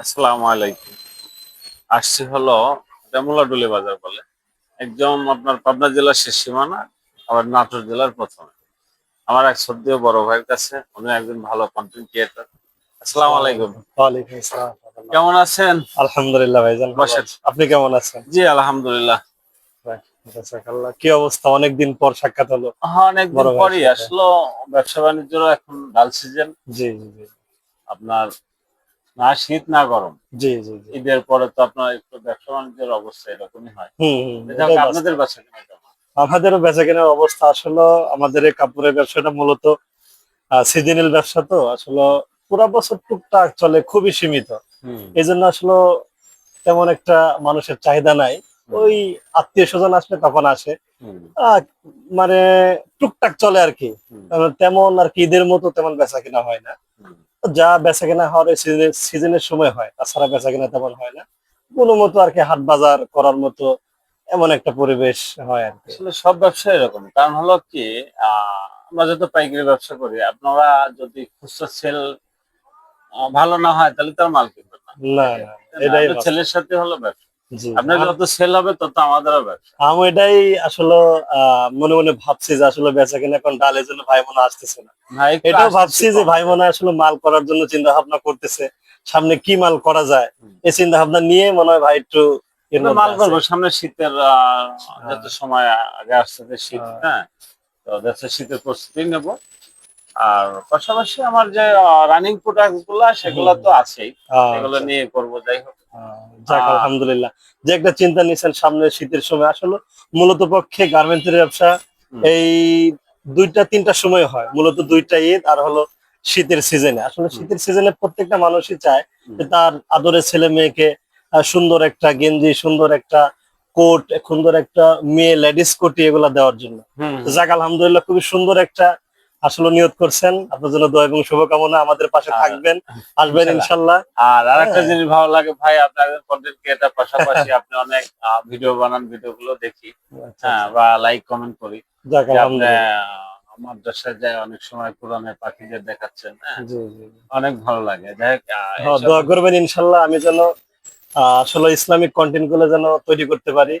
আসসালামু আলাইকুম। আসছি হলো ডুলি বাজার বলে। একদম আপনার পাবনা জেলার শেষ সীমানা আবার নাটোর জেলার প্রথমে। আমার এক সদ্য বড় ভাইয়ের কাছে উনি একজন ভালো কন্টেন্ট ক্রিয়েটর আসসালামু আলাইকুম। ওয়ালাইকুম আসসালাম। কেমন আছেন? আলহামদুলিল্লাহ ভাইজান বসেন। আপনি কেমন আছেন? জি আলহামদুলিল্লাহ। কি অবস্থা? অনেকদিন পর সাক্ষাৎ হলো। হ্যাঁ অনেকদিন পরই আসলো। ব্যবসা বাণিজ্যের এখন ডাল সিজন জি জি। আপনার না শীত না গরম। জি জি ঈদের পরে তো আপনার একটু ব্যবসা বাণিজ্যের অবস্থা এরকমই হয়। আপনাদের বাসা কেমন আমাদেরও বেচা কেনার অবস্থা আসলে আমাদের এই কাপড়ের ব্যবসাটা মূলত সিজনাল ব্যবসা তো আসলে পুরো বছর টুকটাক চলে খুবই সীমিত। এই জন্য আসলে তেমন একটা মানুষের চাহিদা নাই। ওই আত্মীয় স্বজন আসলে তখন আসে। মানে টুকটাক চলে আর কি। তেমন আর কি ঈদের মতো তেমন বেচা কেনা হয় না। যা বেচা কেনা হওয়ার সিজনের সময় হয় তাছাড়া বেচা কেনা তেমন হয় না। কোনো মতো আর কি হাট বাজার করার মতো এমন একটা পরিবেশ হয় আর কি। আসলে সব ব্যবসা এরকম। কারণ হলো কি আহ, আমরা যত পাইকারি ব্যবসা করি আপনারা যদি খুচরা সেল ভালো না হয় তাহলে তার মাল কিনবেন না। ছেলের সাথে হলো ব্যবসা। আপনার যত সেল হবে তত আমাদেরও ব্যবসা। আমি এটাই আসলে মনে মনে ভাবছি যে আসলে বেচা কেনা এখন ডালের জন্য ভাই মনে আসতেছে না। এটাও ভাবছি যে ভাই মনে আসলে মাল করার জন্য চিন্তা ভাবনা করতেছে। সামনে কি মাল করা যায় এই চিন্তা ভাবনা নিয়ে মনে হয় ভাই একটু মাল। করব। সামনে শীতের আহ, যত সময় আগে আসছে শীত হ্যাঁ। হ্যাঁ তো যাচ্ছে শীতের প্রস্তুতি নেব। আর পাশাপাশি আমার যে রানিং প্রোডাক্টগুলা সেগুলো তো আছেই। আহ, এগুলো নিয়ে করব যাই হোক। যাক আলহামদুলিল্লাহ। যে একটা চিন্তা নিয়েছেন সামনে শীতের সময় আসলে মূলত পক্ষে গার্মেন্টসের ব্যবসা এই দুইটা তিনটা সময় হয়। মূলত দুইটা ঈদ আর হলো শীতের সিজনে আসলে শীতের সিজনে প্রত্যেকটা মানুষই চায় যে তার আদরের ছেলে মেয়েকে সুন্দর একটা গেঞ্জি সুন্দর একটা কোট সুন্দর একটা মেয়ে লেডিস কোটি এগুলা দেওয়ার জন্য। যাক আলহামদুলিল্লাহ খুবই সুন্দর একটা আসলে নিয়োগ করছেন। আপনার জন্য দোয়া এবং শুভকামনা আমাদের পাশে থাকবেন আসবেন ইনশাল্লাহ। আর আরেকটা হ্যাঁ। জিনিস ভালো লাগে ভাই আপনার কন্টেন্ট ক্রিয়েটার পাশাপাশি আপনি অনেক ভিডিও বানান ভিডিও গুলো দেখি। হ্যাঁ বা লাইক কমেন্ট করি। মাদ্রাসায় যায় অনেক সময় কোরআনের পাখিদের দেখাচ্ছেন হ্যাঁ। জি জি জি। অনেক ভালো লাগে। হ্যাঁ, দোয়া করবেন ইনশাল্লাহ আমি যেন আসলে ইসলামিক কন্টেন্টগুলো যেন তৈরি করতে পারি।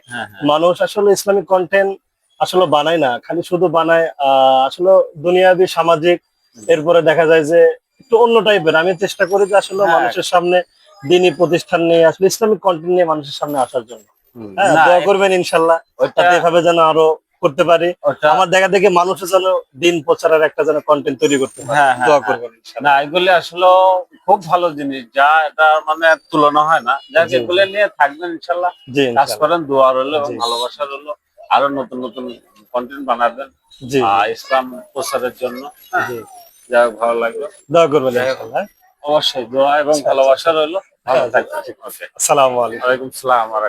মানুষ আসলে ইসলামিক কন্টেন্ট আসলে বানায় না খালি শুধু বানায় আহ, আসলে দুনিয়াবি সামাজিক এরপরে দেখা যায় যে একটু অন্য টাইপের আমি চেষ্টা করি যে আসলে হ্যাঁ। মানুষের সামনে দিনী প্রতিষ্ঠান নিয়ে আসলে ইসলামিক কন্টেন্ট নিয়ে মানুষের সামনে আসার জন্য। হ্যাঁ দোয়া করবেন ইনশাল্লাহ ওইটা এভাবে যেন আরও করতে পারি। আমার দেখা দেখে মানুষের যেন দিন প্রচারের একটা যেন কন্টেন্ট তৈরি করতে পারে। হ্যাঁ, হ্যাঁ, দোয়া। করবেন না এগুলি আসলে খুব ভালো জিনিস। যা এটা মানে তুলনা হয় না। জি। এগুলো নিয়ে থাকবেন ইনশাল্লাহ। কাজ করেন দোয়া রইল ভালোবাসা রইল। আরও নতুন নতুন কন্টেন্ট বানাবেন ইসলাম প্রচারের জন্য। হ্যাঁ, যা ভালো লাগল। দোয়া করবেন। অবশ্যই দোয়া এবং আচ্ছা, ভালোবাসা রইল। ভালো হ্যাঁ, থাকবেন। আসসালাম আলাইকুম। আসসালাম সালাম আর